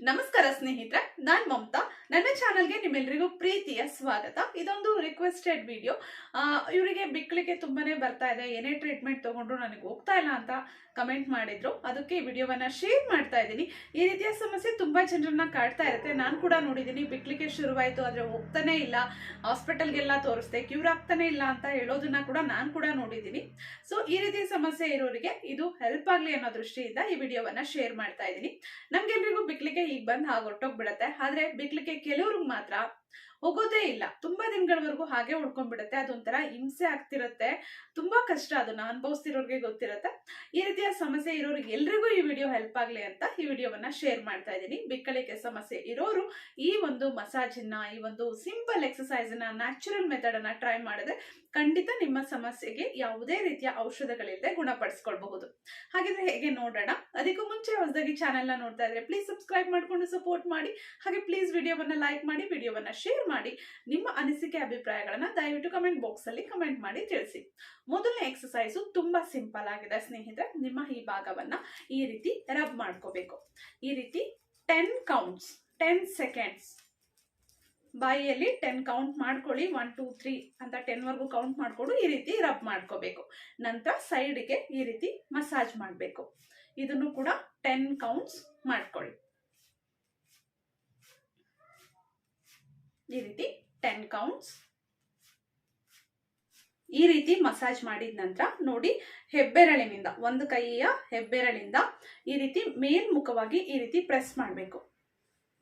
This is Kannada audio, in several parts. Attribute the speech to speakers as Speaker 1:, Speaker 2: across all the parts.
Speaker 1: ನಮಸ್ಕಾರ ಸ್ನೇಹಿತರೆ ನಾನ್ ಮಮತಾ. ನನ್ನ ಚಾನಲ್ಗೆ ನಿಮ್ಮೆಲ್ಲರಿಗೂ ಪ್ರೀತಿಯ ಸ್ವಾಗತ. ಇದೊಂದು ರಿಕ್ವೆಸ್ಟೆಡ್ ವಿಡಿಯೋ ಇವರಿಗೆ ಬಿಕ್ಕಳಿಗೆ ತುಂಬಾನೇ ಬರ್ತಾ ಇದೆ. ಏನೇ ಟ್ರೀಟ್ಮೆಂಟ್ ತೊಗೊಂಡ್ರು ನನಗೆ ಹೋಗ್ತಾ ಇಲ್ಲ ಅಂತ ಕಮೆಂಟ್ ಮಾಡಿದ್ರು. ಅದಕ್ಕೆ ಈ ವಿಡಿಯೋವನ್ನು ಶೇರ್ ಮಾಡ್ತಾ ಇದ್ದೀನಿ. ಈ ರೀತಿಯ ಸಮಸ್ಯೆ ತುಂಬಾ ಜನರನ್ನ ಕಾಡ್ತಾ ಇರುತ್ತೆ. ನಾನು ಕೂಡ ನೋಡಿದ್ದೀನಿ ಬಿಕ್ಕಳಿಗೆ ಶುರುವಾಯಿತು, ಆದರೆ ಹೋಗ್ತಾನೆ ಇಲ್ಲ. ಹಾಸ್ಪಿಟಲ್ಗೆಲ್ಲ ತೋರಿಸ್ದೆ, ಕ್ಯೂರ್ ಆಗ್ತಾನೆ ಇಲ್ಲ ಅಂತ ಹೇಳೋದನ್ನ ಕೂಡ ನಾನು ಕೂಡ ನೋಡಿದ್ದೀನಿ. ಸೊ ಈ ರೀತಿಯ ಸಮಸ್ಯೆ ಇರೋರಿಗೆ ಇದು ಹೆಲ್ಪ್ ಆಗಲಿ ಅನ್ನೋ ದೃಷ್ಟಿಯಿಂದ ಈ ವಿಡಿಯೋವನ್ನು ಶೇರ್ ಮಾಡ್ತಾ ಇದ್ದೀನಿ. ನಮಗೆಲ್ಲರಿಗೂ ಬಿಕ್ಕಳಿಗೆ ಈಗ ಬಂದು ಹಾಗೆ ಹೊಟ್ಟೋಗ್ಬಿಡತ್ತೆ ಆದರೆ ಬಿಕ್ಲಿಕ್ಕೆ ಕೆಲವ್ರಿಗೆ ಮಾತ್ರ ಹೋಗೋದೇ ಇಲ್ಲ. ತುಂಬಾ ದಿನಗಳವರೆಗೂ ಹಾಗೆ ಉಳ್ಕೊಂಡ್ಬಿಡುತ್ತೆ. ಅದೊಂಥರ ಹಿಂಸೆ ಆಗ್ತಿರುತ್ತೆ. ತುಂಬಾ ಕಷ್ಟ ಅದನ್ನ ಅನುಭವಿಸ್ತಿರೋರಿಗೆ ಗೊತ್ತಿರುತ್ತೆ. ಈ ರೀತಿಯ ಸಮಸ್ಯೆ ಇರೋರಿಗೆ ಎಲ್ರಿಗೂ ಈ ವಿಡಿಯೋ ಹೆಲ್ಪ್ ಆಗ್ಲಿ ಅಂತ ಈ ವಿಡಿಯೋವನ್ನ ಶೇರ್ ಮಾಡ್ತಾ ಇದ್ದೀನಿ. ಬಿಕ್ಕಳಿಕೆ ಸಮಸ್ಯೆ ಇರೋರು ಈ ಒಂದು ಮಸಾಜ್ ಅನ್ನ ಈ ಒಂದು ಸಿಂಪಲ್ ಎಕ್ಸಸೈಸ್ ಅನ್ನ ನ್ಯಾಚುರಲ್ ಮೆಥಡ್ ಅನ್ನ ಟ್ರೈ ಮಾಡಿದ್ರೆ ಖಂಡಿತ ನಿಮ್ಮ ಸಮಸ್ಯೆಗೆ ಯಾವುದೇ ರೀತಿಯ ಔಷಧಗಳಿಲ್ಲದೆ ಗುಣಪಡಿಸ್ಕೊಳ್ಬಹುದು. ಹಾಗಿದ್ರೆ ಹೇಗೆ ನೋಡೋಣ? ಅದಕ್ಕೂ ಮುಂಚೆ ಹೊಸದಾಗಿ ಚಾನೆಲ್ ನೋಡ್ತಾ ಇದ್ರೆ ಪ್ಲೀಸ್ ಸಬ್ಸ್ಕ್ರೈಬ್ ಮಾಡ್ಕೊಂಡು ಸಪೋರ್ಟ್ ಮಾಡಿ. ಹಾಗೆ ಪ್ಲೀಸ್ ವಿಡಿಯೋವನ್ನ ಲೈಕ್ ಮಾಡಿ, ವಿಡಿಯೋವನ್ನ ಶೇರ್ ಮಾಡಿ ನಿಮ್ಮ ಅನಿಸಿಕೆ ಅಭಿಪ್ರಾಯಗಳನ್ನು ದಯವಿಟ್ಟು ಕಮೆಂಟ್ ಬಾಕ್ಸ್ ಅಲ್ಲಿ ಕಮೆಂಟ್ ಮಾಡಿ ತಿಳಿಸಿ. ಮೊದಲನೇ ಎಕ್ಸಸೈಸು ತುಂಬಾ ಸಿಂಪಲ್ ಆಗಿದೆ ಸ್ನೇಹಿತರೆ. ನಿಮ್ಮ ಈ ಭಾಗವನ್ನ ಈ ರೀತಿ ರಬ್ ಮಾಡ್ಕೋಬೇಕು. ಈ ರೀತಿ ಟೆನ್ ಕೌಂಟ್ಸ್ ಟೆನ್ ಸೆಕೆಂಡ್ಸ್ ಬಾಯಿಯಲ್ಲಿ ಟೆನ್ ಕೌಂಟ್ ಮಾಡ್ಕೊಳ್ಳಿ. ಒನ್ ಟೂ ತ್ರೀ ಅಂತ ಟೆನ್ ವರ್ಗು ಕೌಂಟ್ ಮಾಡ್ಕೊಂಡು ಈ ರೀತಿ ರಬ್ ಮಾಡ್ಕೋಬೇಕು. ನಂತರ ಸೈಡ್ಗೆ ಈ ರೀತಿ ಮಸಾಜ್ ಮಾಡಬೇಕು. ಇದನ್ನು ಕೂಡ ಟೆನ್ ಕೌಂಟ್ಸ್ ಮಾಡ್ಕೊಳ್ಳಿ. ಈ ರೀತಿ ಟೆನ್ ಕೌಂಟ್ಸ್ ಈ ರೀತಿ ಮಸಾಜ್ ಮಾಡಿದ ನಂತರ ನೋಡಿ ಹೆಬ್ಬೆರಳಿನಿಂದ, ಒಂದು ಕೈಯ ಹೆಬ್ಬೆರಳಿಂದ ಈ ರೀತಿ ಮೇಲ್ಮುಖವಾಗಿ ಈ ರೀತಿ ಪ್ರೆಸ್ ಮಾಡಬೇಕು.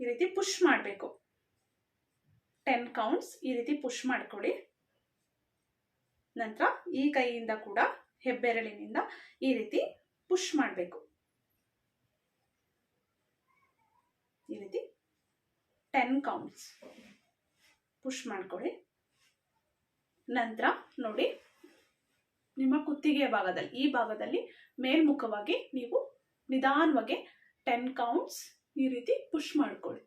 Speaker 1: ಈ ರೀತಿ ಪುಷ್ ಮಾಡಬೇಕು. ಟೆನ್ ಕೌಂಟ್ಸ್ ಈ ರೀತಿ ಪುಷ್ ಮಾಡ್ಕೊಳ್ಳಿ. ನಂತರ ಈ ಕೈಯಿಂದ ಕೂಡ ಹೆಬ್ಬೆರಳಿನಿಂದ ಈ ರೀತಿ ಪುಷ್ ಮಾಡಬೇಕು. ಈ ರೀತಿ ಟೆನ್ ಕೌಂಟ್ಸ್ ಪುಷ್ ಮಾಡ್ಕೊಳ್ಳಿ. ನಂತರ ನೋಡಿ, ನಿಮ್ಮ ಕುತ್ತಿಗೆಯ ಭಾಗದಲ್ಲಿ, ಈ ಭಾಗದಲ್ಲಿ ಮೇಲ್ಮುಖವಾಗಿ ನೀವು ನಿಧಾನವಾಗಿ ಟೆನ್ ಕೌಂಟ್ಸ್ ಈ ರೀತಿ ಪುಷ್ ಮಾಡ್ಕೊಳ್ಳಿ.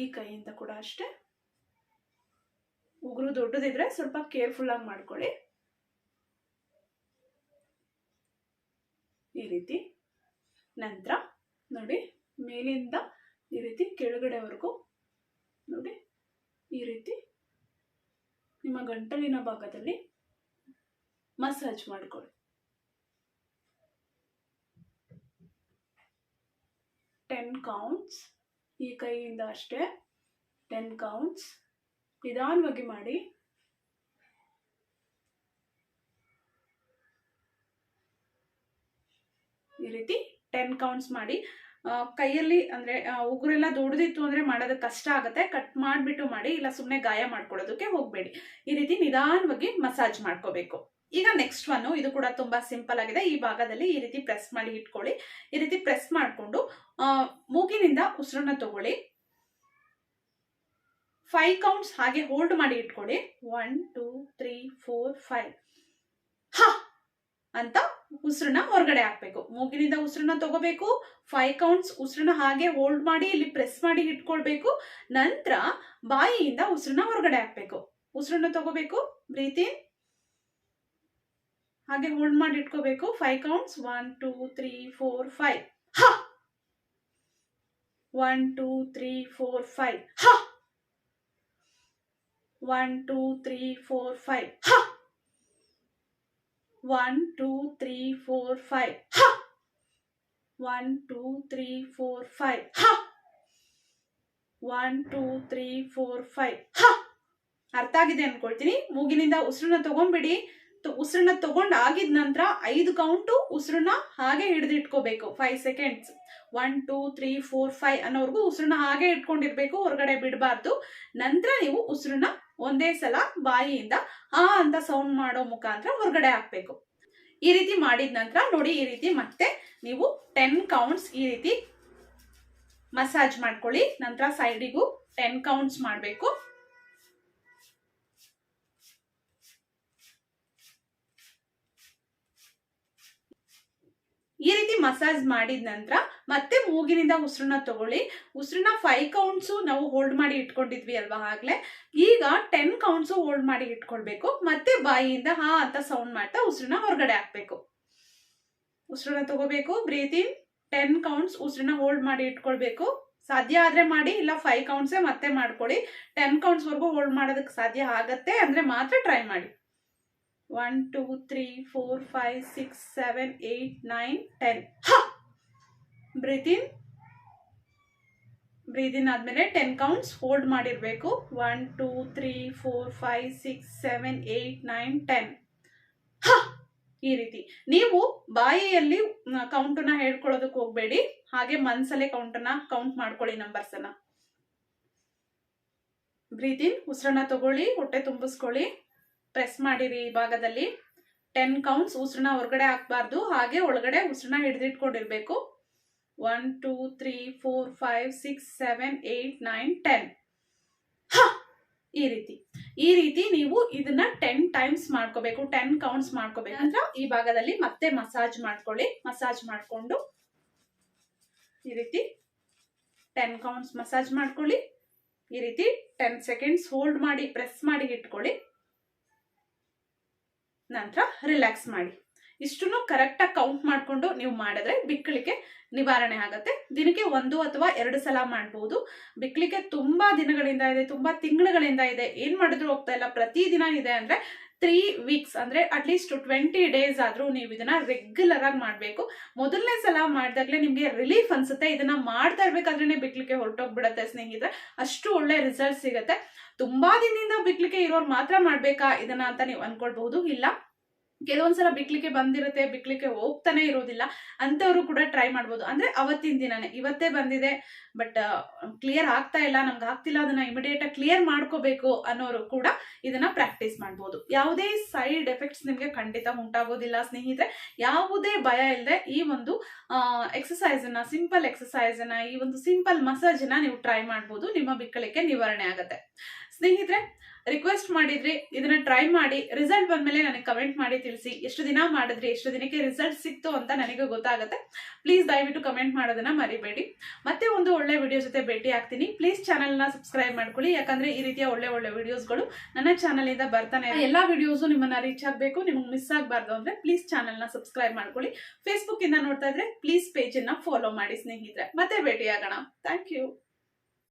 Speaker 1: ಈ ಕೈಯಿಂದ ಕೂಡ ಅಷ್ಟೇ. ಉಗುರು ದೊಡ್ಡದಿದ್ರೆ ಸ್ವಲ್ಪ ಕೇರ್ಫುಲ್ ಆಗಿ ಮಾಡ್ಕೊಳ್ಳಿ. ಈ ರೀತಿ. ನಂತರ ನೋಡಿ, ಮೇಲಿಂದ ಈ ರೀತಿ ಕೆಳಗಡೆವರೆಗೂ ನೋಡಿ, ಈ ರೀತಿ ನಿಮ್ಮ ಗಂಟಲಿನ ಭಾಗದಲ್ಲಿ ಮಸಾಜ್ ಮಾಡಿಕೊಳ್ಳಿ. ಟೆನ್ ಕೌಂಟ್ಸ್ ಈ ಕೈಯಿಂದ ಅಷ್ಟೇ ಟೆನ್ ಕೌಂಟ್ಸ್ ನಿಧಾನವಾಗಿ ಮಾಡಿ. ಈ ರೀತಿ ಟೆನ್ ಕೌಂಟ್ಸ್ ಮಾಡಿ. ಕೈಯಲ್ಲಿ ಅಂದ್ರೆ ಉಗುರೆಲ್ಲ ದುಡ್ದಿತ್ತು ಅಂದ್ರೆ ಮಾಡೋದಕ್ಕೆ ಕಷ್ಟ ಆಗುತ್ತೆ. ಕಟ್ ಮಾಡಿಬಿಟ್ಟು ಮಾಡಿ, ಇಲ್ಲ ಸುಮ್ಮನೆ ಗಾಯ ಮಾಡ್ಕೊಳ್ಳೋದಕ್ಕೆ ಹೋಗಬೇಡಿ. ಈ ರೀತಿ ನಿಧಾನವಾಗಿ ಮಸಾಜ್ ಮಾಡ್ಕೋಬೇಕು. ಈಗ ನೆಕ್ಸ್ಟ್ ಒನ್ ಇದು ಕೂಡ ತುಂಬಾ ಸಿಂಪಲ್ ಆಗಿದೆ. ಈ ಭಾಗದಲ್ಲಿ ಈ ರೀತಿ ಪ್ರೆಸ್ ಮಾಡಿ ಇಟ್ಕೊಳ್ಳಿ. ಈ ರೀತಿ ಪ್ರೆಸ್ ಮಾಡಿಕೊಂಡು ಮೂಗಿನಿಂದ ಉಸಿರನ್ನ ತಗೊಳ್ಳಿ. ಫೈವ್ ಕೌಂಟ್ಸ್ ಹಾಗೆ ಹೋಲ್ಡ್ ಮಾಡಿ ಇಟ್ಕೊಳ್ಳಿ. One two three four five ಅಂತ ಉಸಿರನ್ನ ಹೊರಗಡೆ ಹಾಕ್ಬೇಕು. ಮೂಗಿನಿಂದ ಉಸಿರನ್ನ ತಗೋಬೇಕು. ಫೈವ್ ಕೌಂಟ್ಸ್ ಉಸಿರನ್ನ ಹಾಗೆ ಹೋಲ್ಡ್ ಮಾಡಿ, ಇಲ್ಲಿ ಪ್ರೆಸ್ ಮಾಡಿ ಇಟ್ಕೊಳ್ಬೇಕು. ನಂತರ ಬಾಯಿಯಿಂದ ಉಸಿರನ್ನ ಹೊರಗಡೆ ಹಾಕ್ಬೇಕು. ಉಸಿರನ್ನ ತಗೋಬೇಕು. ಬ್ರೀತಿ ಹಾಗೆ ಹೋಲ್ಡ್ ಮಾಡಿ ಇಟ್ಕೋಬೇಕು. Five counts one two three four five ಹ! One two three four five ಹ! One two three four five ಹ! One two three four five ಹ one two three four five ಹ one two three four five ಹ ಅರ್ಥ ಆಗಿದೆ ಅನ್ಕೊಳ್ತೀನಿ. ಮೂಗಿನಿಂದ ಉಸಿರನ್ನ ತಗೊಂಡ್ಬಿಡಿ. ಉಸಿರನ್ನ ತಗೊಂಡ್ ಆಗಿದ ನಂತರ ಐದು ಕೌಂಟು ಉಸಿರನ್ನ ಹಾಗೆ ಹಿಡಿದಿಟ್ಕೋಬೇಕು. Five seconds one, two, three, four, five ಅನ್ನೋರ್ಗು ಉಸಿರನ್ನ ಹಾಗೆ ಇಟ್ಕೊಂಡಿರ್ಬೇಕು, ಹೊರಗಡೆ ಬಿಡಬಾರ್ದು. ನಂತರ ನೀವು ಉಸಿರನ್ನ ಒಂದೇ ಸಲ ಬಾಯಿಯಿಂದ ಆ ಅಂತ ಸೌಂಡ್ ಮಾಡೋ ಮುಖಾಂತರ ಹೊರಗಡೆ ಹಾಕ್ಬೇಕು. ಈ ರೀತಿ ಮಾಡಿದ ನಂತರ ನೋಡಿ ಈ ರೀತಿ ಮತ್ತೆ ನೀವು ಟೆನ್ ಕೌಂಟ್ಸ್ ಈ ರೀತಿ ಮಸಾಜ್ ಮಾಡ್ಕೊಳ್ಳಿ. ನಂತರ ಸೈಡಿಗೂ ಟೆನ್ ಕೌಂಟ್ಸ್ ಮಾಡಬೇಕು ಈ ರೀತಿ ಮಸಾಜ್ ಮಾಡಿದ ನಂತರ ಮತ್ತೆ ಮೂಗಿನಿಂದ ಉಸಿರನ್ನ ತಗೊಳ್ಳಿ. ಉಸಿರನ್ನ ಫೈವ್ ಕೌಂಟ್ಸು ನಾವು ಹೋಲ್ಡ್ ಮಾಡಿ ಇಟ್ಕೊಂಡಿದ್ವಿ ಅಲ್ವಾ ಆಗ್ಲೇ? ಈಗ ಟೆನ್ ಕೌಂಟ್ಸು ಹೋಲ್ಡ್ ಮಾಡಿ ಇಟ್ಕೊಳ್ಬೇಕು. ಮತ್ತೆ ಬಾಯಿಯಿಂದ ಹಾ ಅಂತ ಸೌಂಡ್ ಮಾಡ್ತಾ ಉಸಿರನ್ನ ಹೊರಗಡೆ ಹಾಕ್ಬೇಕು. ಉಸಿರನ್ನ ತಗೋಬೇಕು ಬ್ರೀತಿಂಗ್ ಟೆನ್ ಕೌಂಟ್ಸ್ ಉಸಿರನ್ನ ಹೋಲ್ಡ್ ಮಾಡಿ ಇಟ್ಕೊಳ್ಬೇಕು. ಸಾಧ್ಯ ಆದ್ರೆ ಮಾಡಿ, ಇಲ್ಲ ಫೈವ್ ಕೌಂಟ್ಸೇ ಮತ್ತೆ ಮಾಡ್ಕೊಳ್ಳಿ. ಟೆನ್ ಕೌಂಟ್ಸ್ ವರ್ಗು ಹೋಲ್ಡ್ ಮಾಡೋದಕ್ಕೆ ಸಾಧ್ಯ ಆಗತ್ತೆ ಅಂದ್ರೆ ಮಾತ್ರ ಟ್ರೈ ಮಾಡಿ. One two three four five six seven eight nine ten breath breathing ಆದಮೇಲೆ ಟೆನ್ ಕೌಂಟ್ಸ್ ಹೋಲ್ಡ್ ಮಾಡಿರಬೇಕು. One two three four five six seven eight nine ten ಈ ರೀತಿ. ನೀವು ಬಾಯಿಯಲ್ಲಿ ಕೌಂಟನ್ನ ಹೇಳ್ಕೊಳ್ಳೋದಕ್ಕೆ ಹೋಗಬೇಡಿ. ಹಾಗೆ ಮನ್ಸಲ್ಲೇ ಕೌಂಟನ್ನ ಕೌಂಟ್ ಮಾಡ್ಕೊಳ್ಳಿ ನಂಬರ್ಸನ್ನ ಬ್ರೀದಿನ್ ಉಸಿರನ್ನ ತಗೊಳ್ಳಿ ಹೊಟ್ಟೆ ತುಂಬಿಸ್ಕೊಳ್ಳಿ. ಪ್ರೆಸ್ ಮಾಡಿರಿ ಈ ಭಾಗದಲ್ಲಿ. ಟೆನ್ ಕೌಂಟ್ಸ್ ಉಸಿರನ್ನ ಹೊರಗಡೆ ಹಾಕ್ಬಾರ್ದು. ಹಾಗೆ ಒಳಗಡೆ ಉಸಿರನ್ನ ಹಿಡಿದಿಟ್ಕೊಂಡಿರ್ಬೇಕು. One two three four five six seven eight nine ten ಈ ರೀತಿ. ಈ ರೀತಿ ನೀವು ಇದನ್ನ ಟೆನ್ ಟೈಮ್ಸ್ ಮಾಡ್ಕೋಬೇಕು. ಟೆನ್ ಕೌಂಟ್ಸ್ ಮಾಡ್ಕೋಬೇಕು. ಅಂದ್ರೆ ಈ ಭಾಗದಲ್ಲಿ ಮತ್ತೆ ಮಸಾಜ್ ಮಾಡ್ಕೊಳ್ಳಿ. ಮಸಾಜ್ ಮಾಡಿಕೊಂಡು ಈ ರೀತಿ ಟೆನ್ ಕೌಂಟ್ಸ್ ಮಸಾಜ್ ಮಾಡ್ಕೊಳ್ಳಿ. ಈ ರೀತಿ ಟೆನ್ ಸೆಕೆಂಡ್ಸ್ ಹೋಲ್ಡ್ ಮಾಡಿ ಪ್ರೆಸ್ ಮಾಡಿ ಇಟ್ಕೊಳ್ಳಿ. ನಂತರ ರಿಲ್ಯಾಕ್ಸ್ ಮಾಡಿ. ಇಷ್ಟನ್ನು ಕರೆಕ್ಟಾಗಿ ಕೌಂಟ್ ಮಾಡಿಕೊಂಡು ನೀವು ಮಾಡಿದ್ರೆ ಬಿಕ್ಕಳಿಕೆ ನಿವಾರಣೆ ಆಗುತ್ತೆ. ದಿನಕ್ಕೆ ಒಂದು ಅಥವಾ ಎರಡು ಸಲ ಮಾಡ್ಬೋದು. ಬಿಕ್ಕಳಿಕೆ ತುಂಬಾ ದಿನಗಳಿಂದ ಇದೆ, ತುಂಬಾ ತಿಂಗಳುಗಳಿಂದ ಇದೆ. ಏನ್ ಮಾಡಿದ್ರು ಹೋಗ್ತಾ ಇಲ್ಲ. ಪ್ರತಿದಿನ ಇದೆ ಅಂದ್ರೆ ತ್ರೀ ವೀಕ್ಸ್ ಅಂದ್ರೆ ಅಟ್ಲೀಸ್ಟ್ ಟ್ವೆಂಟಿ ಡೇಸ್ ಆದ್ರೂ ನೀವು ಇದನ್ನ ರೆಗ್ಯುಲರ್ ಆಗಿ ಮಾಡಬೇಕು. ಮೊದಲನೇ ಸಲ ಮಾಡಿದಾಗಲೇ ನಿಮಗೆ ರಿಲೀಫ್ ಅನ್ಸುತ್ತೆ. ಇದನ್ನ ಮಾಡ್ತಾ ಇರ್ಬೇಕಾದ್ರೆ ಬಿಕ್ಲಿಕ್ಕೆ ಹೊರಟೋಗ್ಬಿಡತ್ತೆ ಸ್ನೇಹಿತರೆ. ಅಷ್ಟು ಒಳ್ಳೆ ರಿಸಲ್ಟ್ ಸಿಗುತ್ತೆ. ತುಂಬಾ ದಿನದಿಂದ ಬಿಕ್ಲಿಕ್ಕೆ ಇರೋರು ಮಾತ್ರ ಮಾಡ್ಬೇಕಾ? ಇದನ್ನ ಅಂತ ನೀವು ಅನ್ಕೊಳ್ಬಹುದು. ಇಲ್ಲ ಕೆಲವೊಂದ್ಸಲ ಬಿಕ್ಲಿಕ್ಕೆ ಬಂದಿರುತ್ತೆ, ಬಿಕ್ಲಿಕ್ಕೆ ಹೋಗ್ತಾನೆ ಇರೋದಿಲ್ಲ. ಅಂತವ್ರು ಕೂಡ ಟ್ರೈ ಮಾಡ್ಬೋದು. ಅಂದ್ರೆ ಅವತ್ತಿನ ದಿನನೇ, ಇವತ್ತೇ ಬಂದಿದೆ ಬಟ್ ಕ್ಲಿಯರ್ ಆಗ್ತಾ ಇಲ್ಲ, ನಮ್ಗೆ ಆಗ್ತಿಲ್ಲ, ಅದನ್ನ ಇಮಿಡಿಯೇಟ್ ಆಗಿ ಕ್ಲಿಯರ್ ಮಾಡ್ಕೋಬೇಕು ಅನ್ನೋರು ಕೂಡ ಇದನ್ನ ಪ್ರಾಕ್ಟೀಸ್ ಮಾಡ್ಬೋದು. ಯಾವುದೇ ಸೈಡ್ ಎಫೆಕ್ಟ್ಸ್ ನಿಮಗೆ ಖಂಡಿತ ಉಂಟಾಗೋದಿಲ್ಲ, ಸ್ನೇಹಿತರೆ. ಯಾವುದೇ ಭಯ ಇಲ್ಲದೆ ಈ ಒಂದು ಎಕ್ಸಸೈಸ್ ಸಿಂಪಲ್ ಎಕ್ಸಸೈಸ್ ಈ ಒಂದು ಸಿಂಪಲ್ ಮಸಾಜ್ ನೀವು ಟ್ರೈ ಮಾಡ್ಬೋದು. ನಿಮ್ಮ ಬಿಕ್ಕಳಿಕೆ ನಿವಾರಣೆ ಆಗುತ್ತೆ. ಸ್ನೇಹಿತರೆ ರಿಕ್ವೆಸ್ಟ್ ಮಾಡಿದ್ರಿ ಇದನ್ನ ಟ್ರೈ ಮಾಡಿ ರಿಸಲ್ಟ್ ಬಂದ್ಮೇಲೆ ನನಗೆ ಕಮೆಂಟ್ ಮಾಡಿ ತಿಳಿಸಿ. ಎಷ್ಟು ದಿನ ಮಾಡಿದ್ರಿ, ಎಷ್ಟು ದಿನಕ್ಕೆ ರಿಸಲ್ಟ್ ಸಿಕ್ತು ಅಂತ ನನಗೆ ಗೊತ್ತಾಗುತ್ತೆ. ಪ್ಲೀಸ್ ದಯವಿಟ್ಟು ಕಮೆಂಟ್ ಮಾಡೋದನ್ನ ಮರಿಬೇಡಿ. ಮತ್ತೆ ಒಂದು ಒಳ್ಳೆ ವಿಡಿಯೋ ಜೊತೆ ಭೇಟಿ ಆಗ್ತೀನಿ. ಪ್ಲೀಸ್ ಚಾನಲ್ನ ಸಬ್ಸ್ಕ್ರೈಬ್ ಮಾಡ್ಕೊಳ್ಳಿ. ಯಾಕಂದ್ರೆ ಈ ರೀತಿಯ ಒಳ್ಳೆ ಒಳ್ಳೆ ವಿಡಿಯೋಸ್ಗಳು ನನ್ನ ಚಾನಲ್ ಇಂದ ಬರ್ತಾನೆ. ಎಲ್ಲಾ ವಿಡಿಯೋಸು ನಿಮ್ಮನ್ನ ರೀಚ್ ಆಗಬೇಕು. ನಿಮಗೆ ಮಿಸ್ ಆಗಬಾರ್ದು ಅಂದ್ರೆ ಪ್ಲೀಸ್ ಚಾನಲ್ನ ಸಬ್ಸ್ಕ್ರೈಬ್ ಮಾಡ್ಕೊಳ್ಳಿ. ಫೇಸ್ಬುಕ್ ಇಂದ ನೋಡ್ತಾ ಇದ್ರೆ ಪ್ಲೀಸ್ ಪೇಜನ್ನ ಫಾಲೋ ಮಾಡಿ ಸ್ನೇಹಿತರೆ. ಮತ್ತೆ ಭೇಟಿ ಆಗೋಣ ಥ್ಯಾಂಕ್ ಯು